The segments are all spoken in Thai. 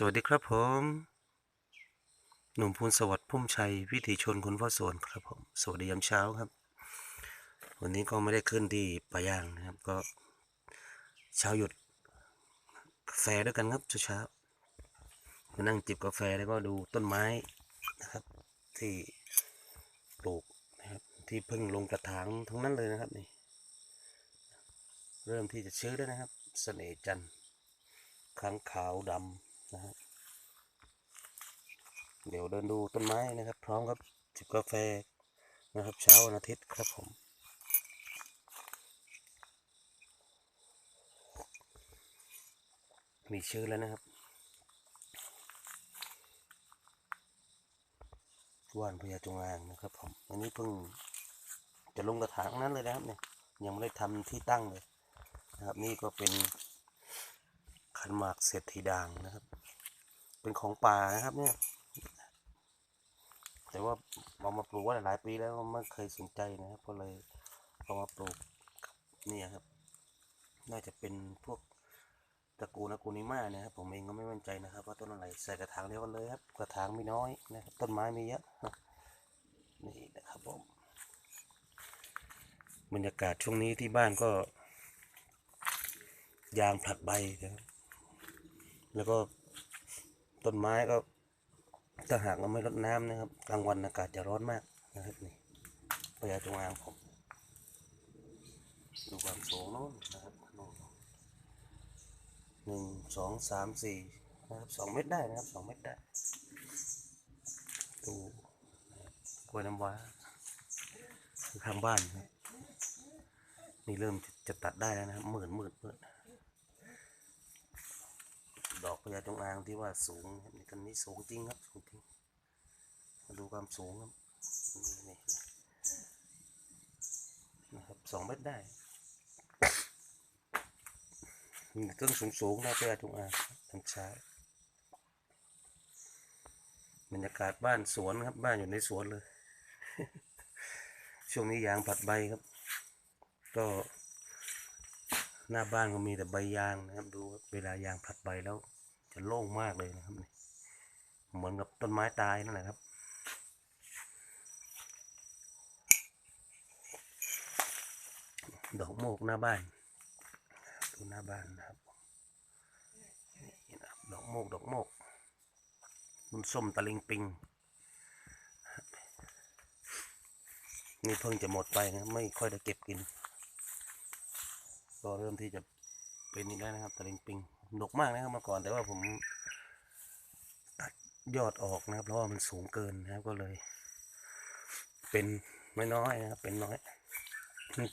สวัสดีครับผม หนุ่มพูนสวัสดิ์พุ่มชัย วิถีชนคนพ่อสวนครับผม สวัสดียามเช้าครับ วันนี้ก็ไม่ได้ขึ้นที่ป่าย่างนะครับ ก็ เช้าหยุดกาแฟด้วยกันครับเช้าๆมานั่งจิบกาแฟแล้วก็ดูต้นไม้นะครับ ที่ปลูกนะครับ ที่เพิ่งลงกระถางทั้งนั้นเลยนะครับนี่ เริ่มที่จะชื้อแล้วนะครับเสน่จันทร์ค้างขาวดำ นะฮะเดี๋ยวเดินดูต้นไม้นะครับ พร้อมกับจิบกาแฟนะครับ เช้าวันอาทิตย์ครับผมมีชื่อแล้วนะครับว่านพญาจงอางนะครับผม อันนี้เพิ่งจะลงกระถางนั้นเลยนะครับเนี่ย ยังไม่ได้ทำที่ตั้งเลยนะครับ นี่ก็เป็นขันหมากเศรษฐีด่างนะครับ เป็นของป่านะครับ เนี่ย แต่ว่าเอามาปลูกไว่าหลายปีแล้วไม่เคยสนใจนะครับก็เลยเอามาปลูกนี่ครับ น่าจะเป็นพวกตระกูลอากูนิมานะครับผมเองก็ไม่มั่นใจนะครับ ว่าต้นอะไรใส่กระถางเดียวกันเลยครับกระถางไมีน้อยนะครับต้นไม้มีเยอะนี่นะครับผมบรรยากาศช่วงนี้ที่บ้านก็ ยางผลัดใบนะครับแล้วก็ ต้นไม้ก็ถ้าหากเราไม่รดน้ำนะครับกลางวันอากาศจะร้อนมากนะครับนี่พญาจงอางผมดูความสูงโน้นนะครับหนึ่งสองสามสี่นะครับสองเมตรได้นะครับสองเมตรได้ดูกล้วยน้ำว้าคือข้างบ้านนี่เริ่มจะตัดได้แล้วนะครับหมื่นหมื่นหมื่น ดอกพญาจงอางที่ว่าสูงนะครับนี่ต้นนี้สูงจริงครับสูงจริงมาดูความสูงครับนี่นนะครับสองเมตรได้นี่ต้นสูงสูงๆนะพญาจงอางทางซ้ายบรรยากาศบ้านสวนครับ บ้านอยู่ในสวนเลย ช่วงนี้ยางผัดใบครับ ก็หน้าบ้านก็มีแต่ใบยางนะครับ ดูเวลายางผลัดใบแล้ว จะโล่งมากเลยนะครับนี่เหมือนกับต้นไม้ตายนั่นแหละครับ ดอกโมกหน้าบ้านดูหน้าบ้านนะครับดอกโมกดอกโมกมันส้มตะลิงปิงนี่เพิ่งจะหมดไปนะไม่ค่อยได้เก็บกิน ก็เริ่มที่จะเป็นนี่แล้วนะครับตะลิงปิง ดกมากนะครับเมื่อก่อนแต่ว่าผมตัดยอดออกนะครับ เพราะว่ามันสูงเกินนะครับก็เลย เป็นไม่น้อยนะครับเป็นน้อย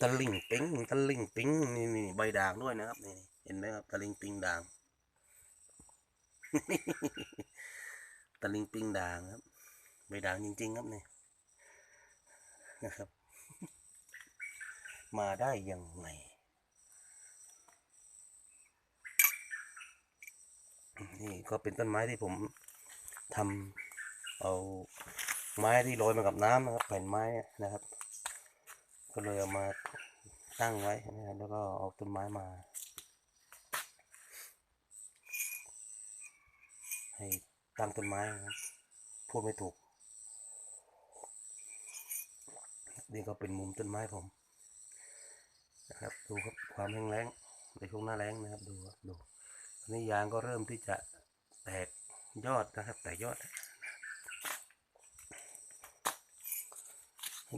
ตะลิงปิ้งตะลิงปิ้งนี่นี่ใบด่างด้วยนะครับนี่เห็นไหมครับตะลิงปิ้งด่างตะลิงปิ้งด่างครับใบด่างจริง ๆ ครับนี่นะครับ มาได้ยังไง นี่ก็เป็นต้นไม้ที่ผมทำเอาไม้ที่โรยมากับน้ำนะครับ แผ่นไม้นะครับ ก็เลยเอามาตั้งไว้นะครับแล้วก็เอาต้นไม้มา ให้ตั้งต้นไม้นะครับพูดไม่ถูกนี่ก็เป็นมุมต้นไม้ผมนะครับดูครับความแห้งแล้งในช่วงหน้าแล้งนะครับดูดู นนี้ยางก็เริ่มที่จะแตกยอดนะครับแตกยอด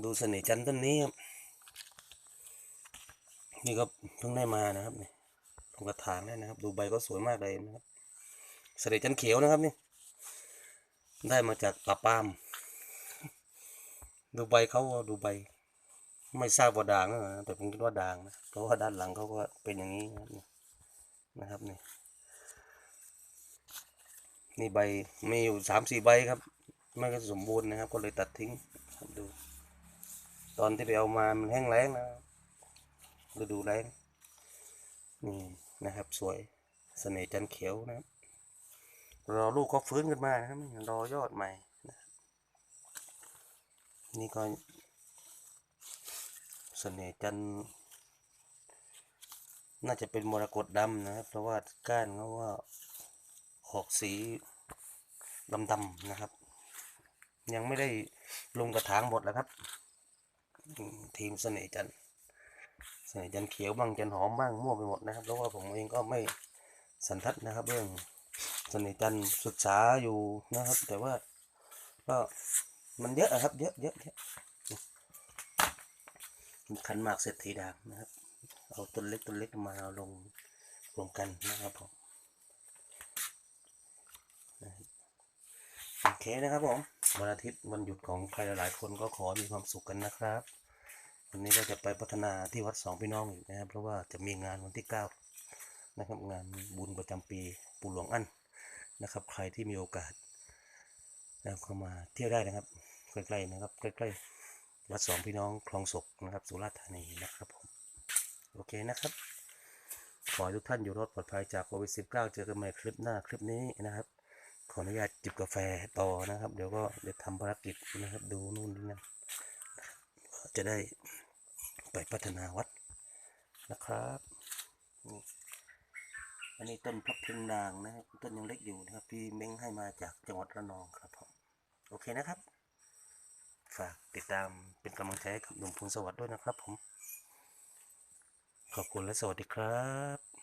ดูเสน่ห์จันทร์ต้นนี้ครับ นี่ก็เพิ่งได้มานะครับนี่ลงกระถางได้นะครับ ดูใบก็สวยมากเลยนะครับ เสน่ห์จันเขียวนะครับนี่ ได้มาจากป่าปาม ดูใบเขาดูใบ ไม่ทราบว่าด่างนะแต่ผมคิดว่าด่างนะ เพราะว่าด้านหลังเขาก็เป็นอย่างนี้นะครับนี่นะครับนี่ นี่ใบมีอยู่สามสี่ใบครับไม่ก็สมบูรณ์นะครับ ก็เลยตัดทิ้งดู ตอนที่ไปเอามามันแห้งแล้งนะฤดูแล้งนี่นะครับ สวยเสน่ห์จันเขียวนะครับรอลูกเขาฟื้นขึ้นมานะครับรอยอดใหม่นะนี่ก็เสน่ห์จันน่าจะเป็นมรกตดำนะครับ เพราะว่าก้านเขาว่า ออกสีดำๆนะครับ ยังไม่ได้ลงกระถางหมดแล้วครับ ทีมเสน่ห์จันเสน่ห์จันเขียวบ้างจันหอมบ้างมั่วไปหมดนะครับเพราะว่าผมเองก็ไม่สันทัดนะครับ เรื่องเสน่ห์จันศึกษาอยู่นะครับ แต่ว่าก็มันเยอะอะครับ เยอะเยอะเยอะขันหมากเศรษฐีดางนะครับ เอาต้นเล็กต้นเล็กมาเอาลงรวมกันนะครับผมโอ เคนะครับผมวันอาทิตย์วันหยุดของใครหลายๆคนก็ขอมีความสุขกันนะครับ วันนี้ก็จะไปพัฒนาที่วัดสองพี่น้องอีกนะครับ เพราะว่าจะมีงานวันที่เก้านะครับงานบุญประจำปีปู่หลวงอั้นนะครับ ใครที่มีโอกาสนะเข้ามาเที่ยวได้นะครับใกล้ๆนะครับใกล้ๆวัดสองพี่น้องคลองศกนะครับ สุราษฎร์ธานีนะครับผมโอเคนะครับ ขอให้ทุกท่านอยู่รอดปลอดภัยจากโควิด -19 เจอกันใหม่คลิปหน้าคลิปนี้นะครับ ออนุญาตจิบกาแฟต่อนะครับ เดี๋ยวก็เดี๋ยวทำภารกิจนะครับ ดูนู่นนี่นั่นนะจะได้ไปพัฒนาวัดนะครับนี่อันนี้ต้นพระพึงนางนะครับ ต้นยังเล็กอยู่นะครับ พี่เม้งให้มาจากจังหวัดระนองครับผมโอเคนะครับ ฝากติดตามเป็นกำลังใจให้กับหนุ่มพูนสวัสดิ์ด้วยนะครับผม ขอบคุณและสวัสดีครับ